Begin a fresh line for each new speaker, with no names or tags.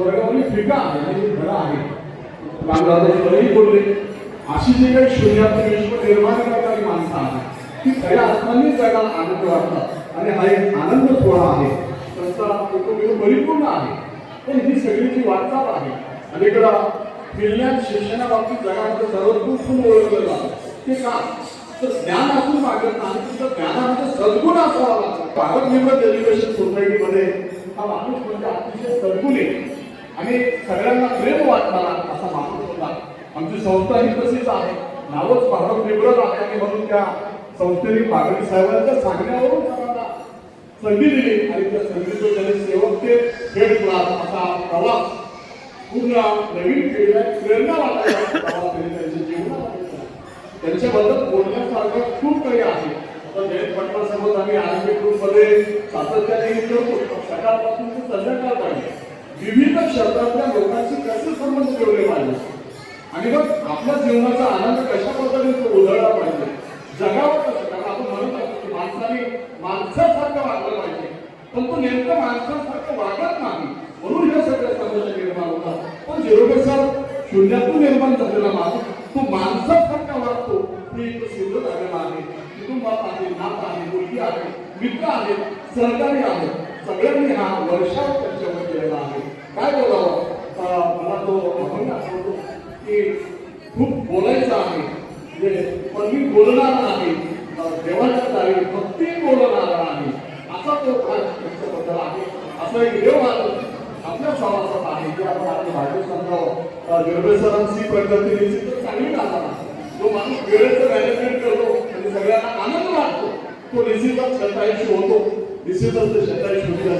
भूमिका आहे आणि ही आहे. रामदादाजी बोलले. अशी जी काही शून्यात विश्व निर्माण करणारी माणसं आहेत ती खऱ्या अर्थाने जगाला आनंद वाटतात. आणि हा एक आनंद सोहळा आहे. त्यांचा कुटुंब परिपूर्ण आहे. पण ही सगळी जी वाटचाल आहे. अनेकदा फिरण्यात शिक्षणाबाबतीत जगाचं सर्वोत्कृष्ट ओळखलं जातं. ते का? तर ज्ञान असून मागत नाही तर ज्ञानामध्ये सद्गुण असावा लागतो. भारत निर्माण एज्युकेशन सोसायटीमध्ये हा माणूस म्हणजे अतिशय सद्गुण आहे. आणि सगळ्यांना प्रेम वाटणारा असा माणूस होता आमची संस्था ही तशीच आहे. नावच भारत निवडत आहे आणि म्हणून त्या संस्थेने पागडी साहेबांच्या सांगण्यावरून आम्हाला संधी दिली आणि त्या संधीचं त्याने सेवक ते हेड क्लास असा प्रवास पूर्ण नवीन पिढीला प्रेरणा वाटायला प्रवास त्यांनी त्यांच्या जीवनामध्ये त्यांच्याबद्दल बोलण्यासारखं खूप काही आहे. आता जयंत पाटलासोबत आम्ही आरोग्य ग्रुपमध्ये सातत्याने करतो सकाळपासून विविध क्षेत्रातल्या लोकांशी कसे संबंध ठेवले पाहिजे? आणि मग आपल्या जीवनाचा आनंद कशा पद्धतीने तो उधळला पाहिजे? जगावर कसं? कारण आपण म्हणत असतो की माणसाने माणसासारखं वागलं पाहिजे. पण तो नेमकं माणसासारखं वागत नाही. म्हणून हे सगळे समस्या निर्माण होतात. पण झिरोबे सर शून्यातून निर्माण झालेला माणूस तो माणसासारखा वागतो. हे एक सिद्ध झालेला आहे. कुटुंबात आहे नात आहे मुलगी आहे मित्र आहेत सहकारी आहेत सगळ्यांनी हा वर्षाव त्यांच्यावर केलेला आहे. काय बोलावं हो? मला तो अभंग आठवतो की खूप बोलायचं आहे. म्हणजे पण मी बोलणार नाही. देवाच्या तारी भक्ती बोलणार नाही. असा तो त्यांच्याबद्दल आहे. असं एक देव आपल्या समाजात आहे. की आपण आपल्या भाजप संघावर निर्भय सरांची प्रगती निश्चितच चांगली आला जो माणूस वेळेचं मॅनेजमेंट करतो. आणि सगळ्यांना आनंद वाटतो. तो निश्चितच शताऐंशी होतो. निश्चितच ते शताऐंशी होती.